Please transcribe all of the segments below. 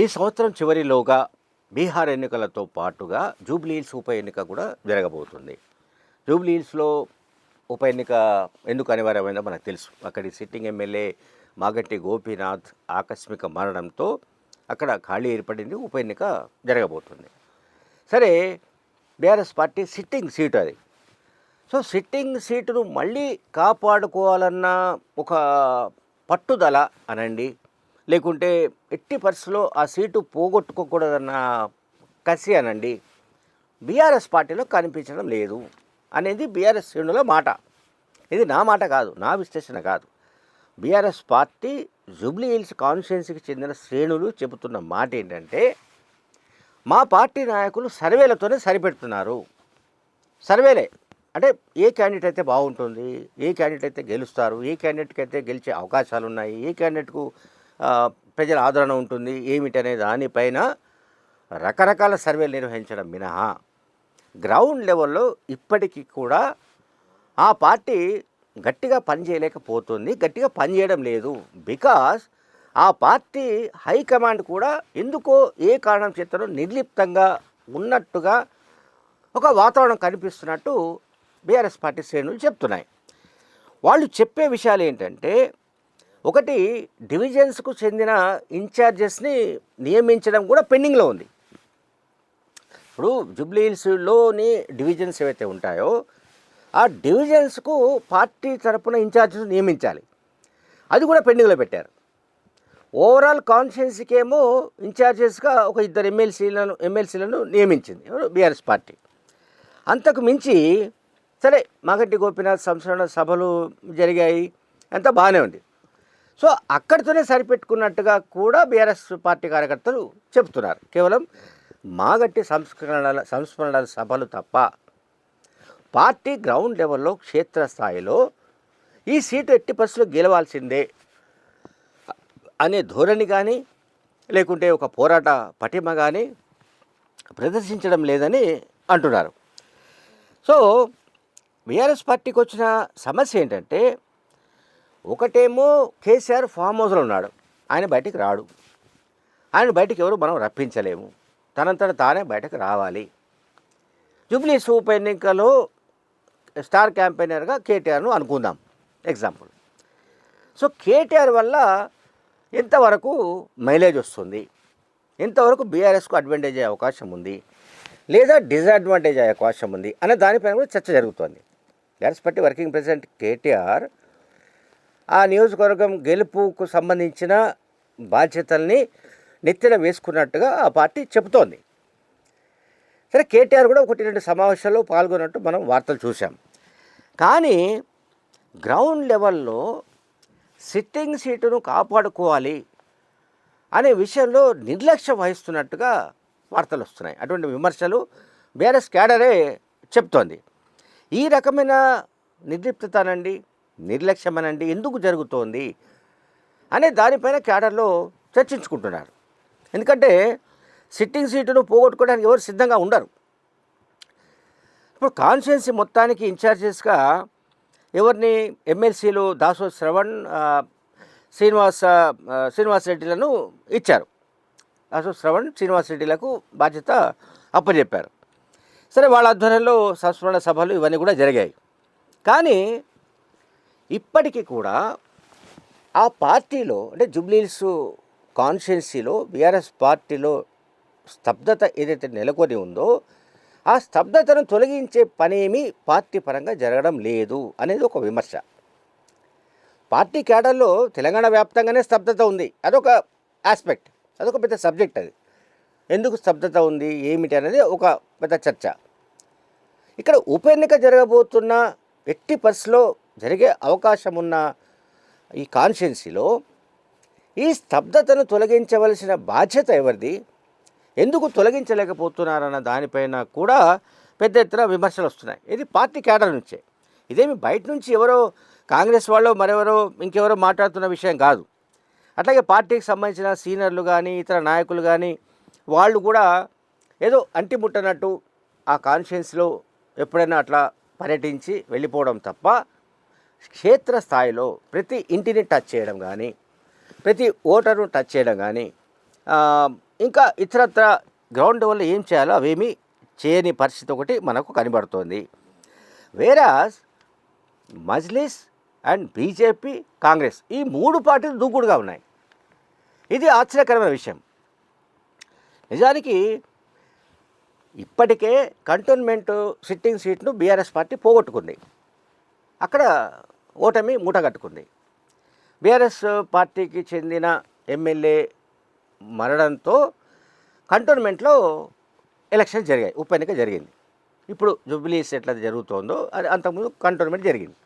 ఈ సంవత్సరం చివరిలోగా బీహార్ ఎన్నికలతో పాటుగా జూబ్లీహిల్స్ ఉప ఎన్నిక కూడా జరగబోతుంది. జూబ్లీహిల్స్లో ఉప ఎన్నిక ఎందుకు అనివార్యమైందో మనకు తెలుసు. అక్కడి సిట్టింగ్ ఎమ్మెల్యే మాగట్టి గోపీనాథ్ ఆకస్మిక మరణంతో అక్కడ ఖాళీ ఏర్పడింది. ఉప ఎన్నిక జరగబోతుంది. సరే బీఆర్ఎస్ పార్టీ సిట్టింగ్ సీటు అది. సో సిట్టింగ్ సీటును మళ్ళీ కాపాడుకోవాలన్న ఒక పట్టుదల అనండి. లేకుంటే ఎట్టి పరిస్థితుల్లో ఆ సీటు పోగొట్టుకోకూడదన్న కసి అనండి బీఆర్ఎస్ పార్టీలో కనిపించడం లేదు అనేది బీఆర్ఎస్ శ్రేణుల మాట. ఇది నా మాట కాదు నా విశ్లేషణ కాదు. బీఆర్ఎస్ పార్టీ జూబ్లీ హిల్స్ కాన్స్టిట్యున్సీకి చెందిన శ్రేణులు చెబుతున్న మాట ఏంటంటే మా పార్టీ నాయకులు సర్వేలతోనే సరిపెడుతున్నారు. సర్వేలే. అంటే ఏ క్యాండిడేట్ అయితే బాగుంటుంది ఏ క్యాండిడేట్ అయితే గెలుస్తారు ఏ క్యాండిడేట్కి అయితే గెలిచే అవకాశాలు ఉన్నాయి ఏ క్యాండిడేట్కు ప్రజల ఆదరణ ఉంటుంది. ఏమిటనే దానిపైన రకరకాల సర్వేలు నిర్వహించడం మినహా. గ్రౌండ్ లెవెల్లో ఇప్పటికీ కూడా ఆ పార్టీ గట్టిగా పనిచేయలేకపోతుంది. గట్టిగా పనిచేయడం లేదు. బికాస్ ఆ పార్టీ హైకమాండ్ కూడా ఎందుకో ఏ కారణం చేతనో నిర్లిప్తంగా ఉన్నట్టుగా ఒక వాతావరణం కనిపిస్తున్నట్టు బీఆర్ఎస్ పార్టీ శ్రేణులు చెప్తున్నాయి. వాళ్ళు చెప్పే విషయాలు ఏంటంటే ఒకటి డివిజన్స్కు చెందిన ఇన్ఛార్జెస్ని నియమించడం కూడా పెండింగ్లో ఉంది. ఇప్పుడు జూబ్లీహిల్స్లోని డివిజన్స్ ఏవైతే ఉంటాయో ఆ డివిజన్స్కు పార్టీ తరపున ఇన్ఛార్జెస్ నియమించాలి. అది కూడా పెండింగ్లో పెట్టారు. ఓవరాల్ కాన్స్టిట్యున్సీకేమో ఇన్ఛార్జెస్గా ఒక ఇద్దరు ఎమ్మెల్సీలను ఎమ్మెల్సీలను నియమించింది. BRS party. అంతకు మించి సరే మాగంటి గోపీనాథ్ సంస్కరణ సభలు జరిగాయి. అంతా బాగానే ఉంది. సో అక్కడితోనే సరిపెట్టుకున్నట్టుగా కూడా బీఆర్ఎస్ పార్టీ కార్యకర్తలు చెబుతున్నారు. కేవలం మాగట్టి సంస్కరణల సంస్మరణల సభలు తప్ప పార్టీ గ్రౌండ్ లెవెల్లో క్షేత్రస్థాయిలో ఈ సీటు ఎట్టి పరిస్థితుల్లో గెలవాల్సిందే అనే ధోరణి కానీ లేకుంటే ఒక పోరాట పటిమ కానీ ప్రదర్శించడం లేదని అంటున్నారు. సో బీఆర్ఎస్ పార్టీకి వచ్చిన సమస్య ఏంటంటే ఒకటేమో కేసీఆర్ ఫామ్ హౌస్లో ఉన్నాడు. ఆయన బయటికి రాడు. ఆయన బయటికి ఎవరు మనం రప్పించలేము. తనంతట తానే బయటకు రావాలి. జూబ్లీస్ ఉప ఎన్నికలో స్టార్ క్యాంపెయినర్గా కేటీఆర్ను అనుకుందాం. ఎగ్జాంపుల్ సో కేటీఆర్ వల్ల ఎంతవరకు మైలేజ్ వస్తుంది. ఎంతవరకు బీఆర్ఎస్కు అడ్వాంటేజ్ అయ్యే అవకాశం ఉంది. లేదా డిసడ్వాంటేజ్ అయ్యే అవకాశం ఉంది అనే దానిపైన కూడా చర్చ జరుగుతోంది. బీఆర్ఎస్ పట్టి వర్కింగ్ ప్రెసిడెంట్ కేటీఆర్ ఆ నియోజకవర్గం గెలుపుకు సంబంధించిన బాధ్యతల్ని నెత్తిన వేసుకున్నట్టుగా ఆ పార్టీ చెబుతోంది. సరే కేటీఆర్ కూడా ఒకటి రెండు సమావేశాల్లో పాల్గొన్నట్టు మనం వార్తలు చూసాం కానీ గ్రౌండ్ లెవెల్లో సిట్టింగ్ సీటును కాపాడుకోవాలి అనే విషయంలో నిర్లక్ష్యం వహిస్తున్నట్టుగా వార్తలు వస్తున్నాయి. అటువంటి విమర్శలు బీఆర్ఎస్ క్యాడరే చెప్తోంది. ఈ రకమైన నిర్లిప్తతనండి. నిర్లక్ష్యమనండి. ఎందుకు జరుగుతోంది? అనే దానిపైన క్యాడర్లో చర్చించుకుంటున్నారు. ఎందుకంటే సిట్టింగ్ సీటును పోగొట్టుకోవడానికి ఎవరు సిద్ధంగా ఉండరు. ఇప్పుడు కాన్స్టిట్యున్సీ మొత్తానికి ఇన్ఛార్జెస్గా ఎవరిని ఎమ్మెల్సీలు దాసో శ్రవణ్ శ్రీనివాస శ్రీనివాస్ రెడ్డిలను ఇచ్చారు. దాసో శ్రవణ్ శ్రీనివాస్ రెడ్డిలకు బాధ్యత అప్పచెప్పారు. సరే వాళ్ళ ఆధ్వర్యంలో సంస్మరణ సభలు ఇవన్నీ కూడా జరిగాయి. కానీ ఇప్పటికీ కూడా ఆ పార్టీలో అంటే జూబ్లీహిల్స్ కాన్స్టిట్యున్సీలో బీఆర్ఎస్ పార్టీలో స్తబ్దత ఏదైతే నెలకొని ఉందో ఆ స్తబ్దతను తొలగించే పనేమీ పార్టీ పరంగా జరగడం లేదు అనేది ఒక విమర్శ. పార్టీ కేడర్లో తెలంగాణ వ్యాప్తంగానే స్తబ్దత ఉంది. అదొక ఆస్పెక్ట్ అదొక పెద్ద సబ్జెక్ట్ అది. ఎందుకు స్తబ్దత ఉంది ఏమిటి అనేది ఒక పెద్ద చర్చ. ఇక్కడ ఉప ఎన్నిక జరగబోతున్న ఎట్టి పరిస్థితిలో జరిగే అవకాశం ఉన్న ఈ కాన్షియన్సీలో ఈ స్తబ్దతను తొలగించవలసిన బాధ్యత ఎవరిది? ఎందుకు తొలగించలేకపోతున్నారన్న దానిపైన కూడా పెద్ద ఎత్తున విమర్శలు వస్తున్నాయి. ఇది పార్టీ కేడర్ నుంచే. ఇదేమి బయట నుంచి ఎవరో కాంగ్రెస్ వాళ్ళు మరెవరో ఇంకెవరో మాట్లాడుతున్న విషయం కాదు. అట్లాగే పార్టీకి సంబంధించిన సీనియర్లు కానీ ఇతర నాయకులు కానీ వాళ్ళు కూడా ఏదో అంటిముట్టనట్టు ఆ కాన్షియన్స్లో ఎప్పుడైనా అట్లా పర్యటించి వెళ్ళిపోవడం తప్ప క్షేత్రస్థాయిలో ప్రతి ఇంటిని టచ్ చేయడం కానీ ప్రతి ఓటర్ను టచ్ చేయడం కానీ ఇంకా ఇతరత్ర గ్రౌండ్ వల్ల ఏం చేయాలో అవేమీ చేయని పరిస్థితి ఒకటి మనకు కనబడుతోంది. వేరాస్ మజ్లిస్ అండ్ బీజేపీ కాంగ్రెస్ ఈ మూడు పార్టీలు దూకుడుగా ఉన్నాయి. ఇది ఆశ్చర్యకరమైన విషయం. నిజానికి ఇప్పటికే కంటోన్మెంట్ సిట్టింగ్ సీట్ను బీఆర్ఎస్ పార్టీ పోగొట్టుకుంది. అక్కడ ఓటమి మూటగట్టుకుంది. బీఆర్ఎస్ పార్టీకి చెందిన ఎమ్మెల్యే మరణంతో కంటోన్మెంట్లో ఎలక్షన్ జరిగాయి. ఉప ఎన్నిక జరిగింది. ఇప్పుడు జూబ్లీస్ ఎట్లా జరుగుతోందో అది అంతకుముందు కంటోన్మెంట్ జరిగింది.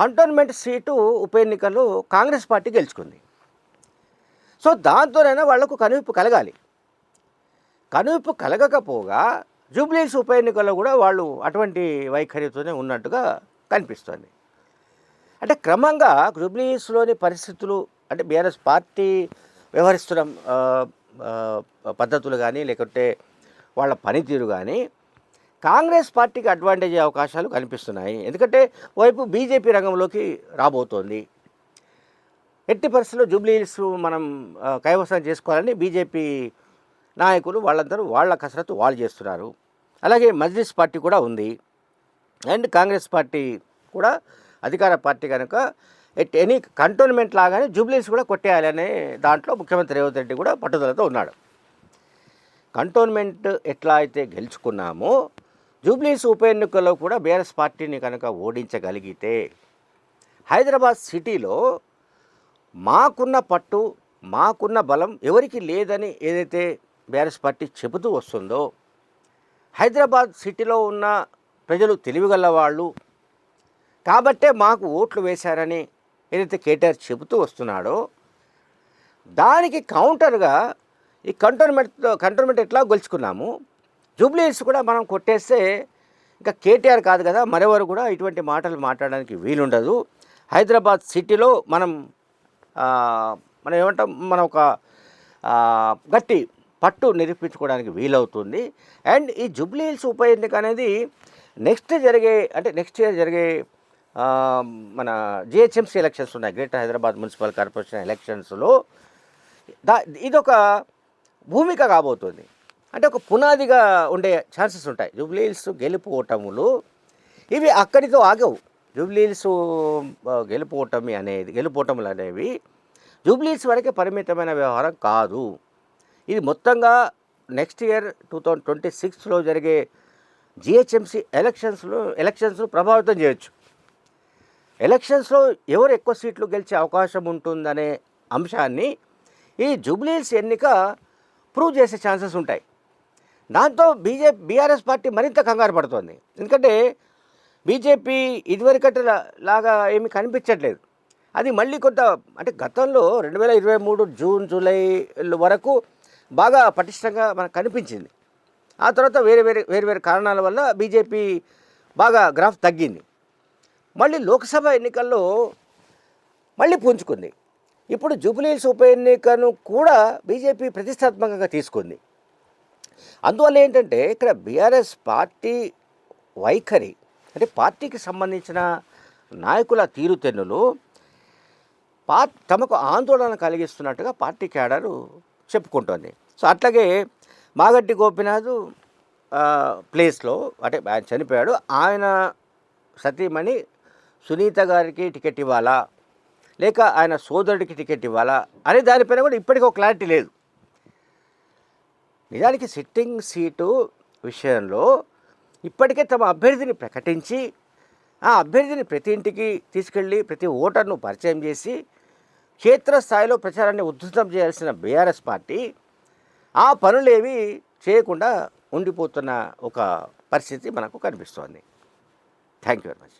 కంటోన్మెంట్ సీటు ఉప ఎన్నికలు కాంగ్రెస్ పార్టీ గెలుచుకుంది. సో దాంతోనైనా వాళ్ళకు కనువిప్పు కలగాలి. కనువిప్పు కలగకపోగా జూబ్లీస్ ఉప ఎన్నికల్లో కూడా వాళ్ళు అటువంటి వైఖరితోనే ఉన్నట్టుగా కనిపిస్తుంది. అంటే క్రమంగా జూబ్లీస్లోని పరిస్థితులు అంటే బీఆర్ఎస్ పార్టీ వ్యవహరిస్తున్న పద్ధతులు కానీ లేకుంటే వాళ్ళ పనితీరు కానీ కాంగ్రెస్ పార్టీకి అడ్వాంటేజ్ అవకాశాలు కనిపిస్తున్నాయి. ఎందుకంటే వైపు బీజేపీ రంగంలోకి రాబోతోంది. ఎట్టి పరిస్థితుల్లో జూబ్లీస్ మనం కైవసం చేసుకోవాలని బీజేపీ నాయకులు వాళ్ళందరూ వాళ్ళ కసరత్తు వాళ్ళు చేస్తున్నారు. అలాగే మజ్లిస్ పార్టీ కూడా ఉంది. అండ్ కాంగ్రెస్ పార్టీ కూడా అధికార పార్టీ కనుక ఎట్ ఎనీ కంటోన్మెంట్ లాగానే జూబ్లీస్ కూడా కొట్టేయాలి అనే దాంట్లో ముఖ్యమంత్రి రేవంత్ రెడ్డి కూడా పట్టుదలతో ఉన్నాడు. కంటోన్మెంట్ ఎట్లా అయితే గెలుచుకున్నామో జూబ్లీస్ ఉప ఎన్నికల్లో కూడా బీఆర్ఎస్ పార్టీని కనుక ఓడించగలిగితే హైదరాబాద్ సిటీలో మాకున్న పట్టు మాకున్న బలం ఎవరికి లేదని ఏదైతే బీఆర్ఎస్ పార్టీ చెబుతూ వస్తుందో హైదరాబాద్ సిటీలో ఉన్న ప్రజలు తెలివిగల వాళ్ళు కాబట్టే మాకు ఓట్లు వేశారని ఏదైతే కేటీఆర్ చెబుతూ వస్తున్నాడో దానికి కౌంటర్గా ఈ కంటోన్మెంట్ కంటోన్మెంట్ ఎట్లా గెలుచుకున్నాము? జూబ్లీస్ కూడా మనం కొట్టేస్తే ఇంకా కేటీఆర్ కాదు కదా మరెవరు కూడా ఇటువంటి మాటలు మాట్లాడడానికి వీలుండదు. హైదరాబాద్ సిటీలో మనం మనం ఏమంటాం మనం ఒక గట్టి పట్టు నిరూపించుకోవడానికి వీలవుతుంది. అండ్ ఈ జూబ్లీ హిల్స్ ఉప ఎన్నిక అనేది నెక్స్ట్ జరిగే అంటే నెక్స్ట్ ఇయర్ జరిగే మన జిహెచ్ఎంసీ ఎలక్షన్స్ ఉన్నాయి. గ్రేటర్ హైదరాబాద్ మున్సిపల్ కార్పొరేషన్ ఎలక్షన్స్లో. దా ఇదొక భూమిక కాబోతుంది. అంటే ఒక పునాదిగా ఉండే ఛాన్సెస్ ఉంటాయి. జూబ్లీహిల్స్ గెలుపు ఓటములు ఇవి అక్కడితో ఆగవు. జూబ్లీహిల్స్ గెలుపు ఓటమి అనేది గెలుపు ఓటములు అనేవి జూబ్లీహిల్స్ వరకే పరిమితమైన వ్యవహారం కాదు. ఇది మొత్తంగా next year two thousand twenty సిక్స్లో జరిగే జిహెచ్ఎంసీ ఎలక్షన్స్లో ఎలక్షన్స్ను ప్రభావితం చేయొచ్చు. ఎలక్షన్స్లో ఎవరు ఎక్కువ సీట్లు గెలిచే అవకాశం ఉంటుందనే అంశాన్ని ఈ జూబ్లీస్ ఎన్నిక ప్రూవ్ చేసే ఛాన్సెస్ ఉంటాయి. దాంతో బీజేపీ బీఆర్ఎస్ పార్టీ మరింత కంగారు పడుతోంది. ఎందుకంటే బీజేపీ ఇదివరకటి లాగా ఏమీ కనిపించట్లేదు. అది మళ్ళీ కొంత అంటే గతంలో రెండు వేల ఇరవై మూడు జూన్ జూలై వరకు బాగా పటిష్టంగా మనకు కనిపించింది. ఆ తర్వాత వేరే వేరే వేరే వేరే కారణాల వల్ల బీజేపీ బాగా గ్రాఫ్ తగ్గింది. మళ్ళీ లోక్సభ ఎన్నికల్లో మళ్ళీ పుంజుకుంది. ఇప్పుడు జూబ్లీహిల్స్ ఉప ఎన్నికను కూడా బీజేపీ ప్రతిష్టాత్మకంగా తీసుకుంది. అందువల్ల ఏంటంటే ఇక్కడ బీఆర్ఎస్ పార్టీ వైఖరి అంటే పార్టీకి సంబంధించిన నాయకుల తీరుతెన్నులు పా తమకు ఆందోళన కలిగిస్తున్నట్టుగా పార్టీ క్యాడరు చెప్పుకుంటోంది. సో అట్లాగే మాగడ్డి గోపినాథ్ ప్లేస్లో అంటే ఆయన చనిపోయాడు. ఆయన సతీమణి సునీత గారికి టికెట్ ఇవ్వాలా? లేక ఆయన సోదరుడికి టికెట్ ఇవ్వాలా? అనే దానిపైన కూడా ఇప్పటికీ ఒక క్లారిటీ లేదు. నిజానికి సిట్టింగ్ సీటు విషయంలో ఇప్పటికే తమ అభ్యర్థిని ప్రకటించి ఆ అభ్యర్థిని ప్రతి ఇంటికి తీసుకెళ్ళి ప్రతి ఓటర్ను పరిచయం చేసి క్షేత్రస్థాయిలో ప్రచారాన్ని ఉధృతం చేయాల్సిన బీఆర్ఎస్ పార్టీ ఆ పనులేవి చేయకుండా ఉండిపోతున్న ఒక పరిస్థితి మనకు కనిపిస్తోంది. Thank you very much